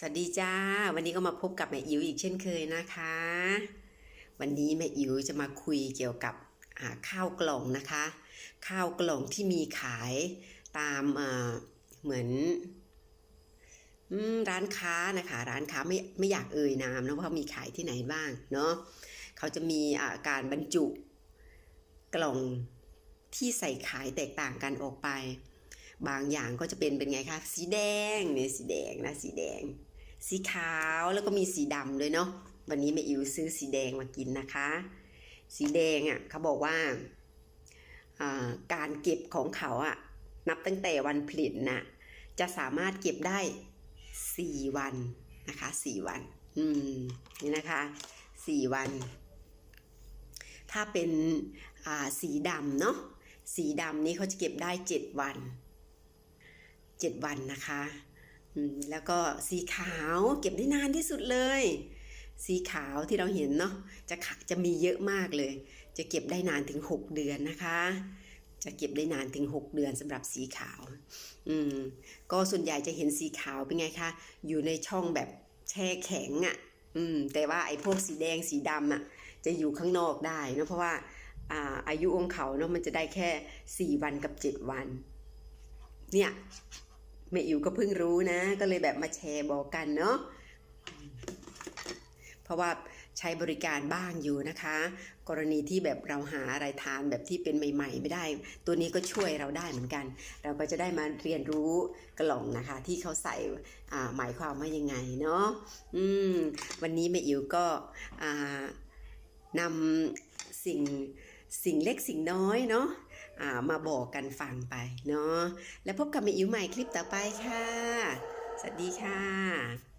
สวัสดีจ้า วันนี้ก็มาพบกับแม่อิ๋วอีกเช่นเคยนะคะ วันนี้แม่อิ๋วจะมาคุยเกี่ยวกับข้าวกล่องนะคะ ข้าวกล่องที่มีขายตามเหมือนร้านค้านะคะ ร้านค้าไม่ไม่อยากเอ่ยนามนะว่ามีขายที่ไหนบ้างเนาะเขาจะมีอ่าการบรรจุกล่องที่ใส่ขายแตกต่างกันออกไป บางอย่างก็จะเป็นเป็นไงคะ สีแดงเนี่ยสีแดงนะสีแดง สีขาวแล้วก็มีสีดำด้วยเนาะวันนี้แม่อิ๋วซื้อสีแดงมากินนะคะ สีแดงอะเขาบอกว่าการเก็บของเขาอะนับตั้งแต่วันผลิตน่ะจะสามารถเก็บได้ 4 วันนะคะ4วัน อืมนี่นะคะ4วัน ถ้าเป็นสีดำเนาะสีดำนี้เขาจะเก็บได้ 7 วัน 7 วันนะคะ แล้วก็สีขาวเก็บได้นานที่สุดเลย สีขาวที่เราเห็นเนาะจะขะจะมีเยอะมากเลย จะเก็บได้นานถึง 6 เดือนนะคะ จะเก็บได้นานถึง 6 เดือนสำหรับสีขาวอืมก็ส่วนใหญ่จะเห็นสีขาวเป็นไงคะอยู่ในช่องแบบแช่แข็งอะ่ะอืมแต่ว่าไอ้พวกสีแดงสีดำอะจะอยู่ข้างนอกได้เนะเพราะว่าอ่าอายุองเขาเนาะมันจะได้แค่ 4 วันกับ 7 วัน เนี่ย แม่อิ๋วก็เพิ่งรู้นะ ก็เลยแบบมาแชร์บอกกันเนาะเพราะว่าใช้บริการบ้างอยู่นะคะ กรณีที่แบบเราหาอะไรทานแบบที่เป็นใหม่ ๆ ไม่ได้ ตัวนี้ก็ช่วยเราได้เหมือนกัน เราก็จะได้มาเรียนรู้กล่องนะคะ ที่เขาใส่หมายความว่ายังไงเนาะอืมวันนี้แม่อิ๋วก็นำสิ่งสิ่งเล็กสิ่งน้อยเนาะ มาบอกกันฟังไปเนาะแล้วพบกับแม่อิ๋วใหม่คลิปต่อไปค่ะ สวัสดีค่ะ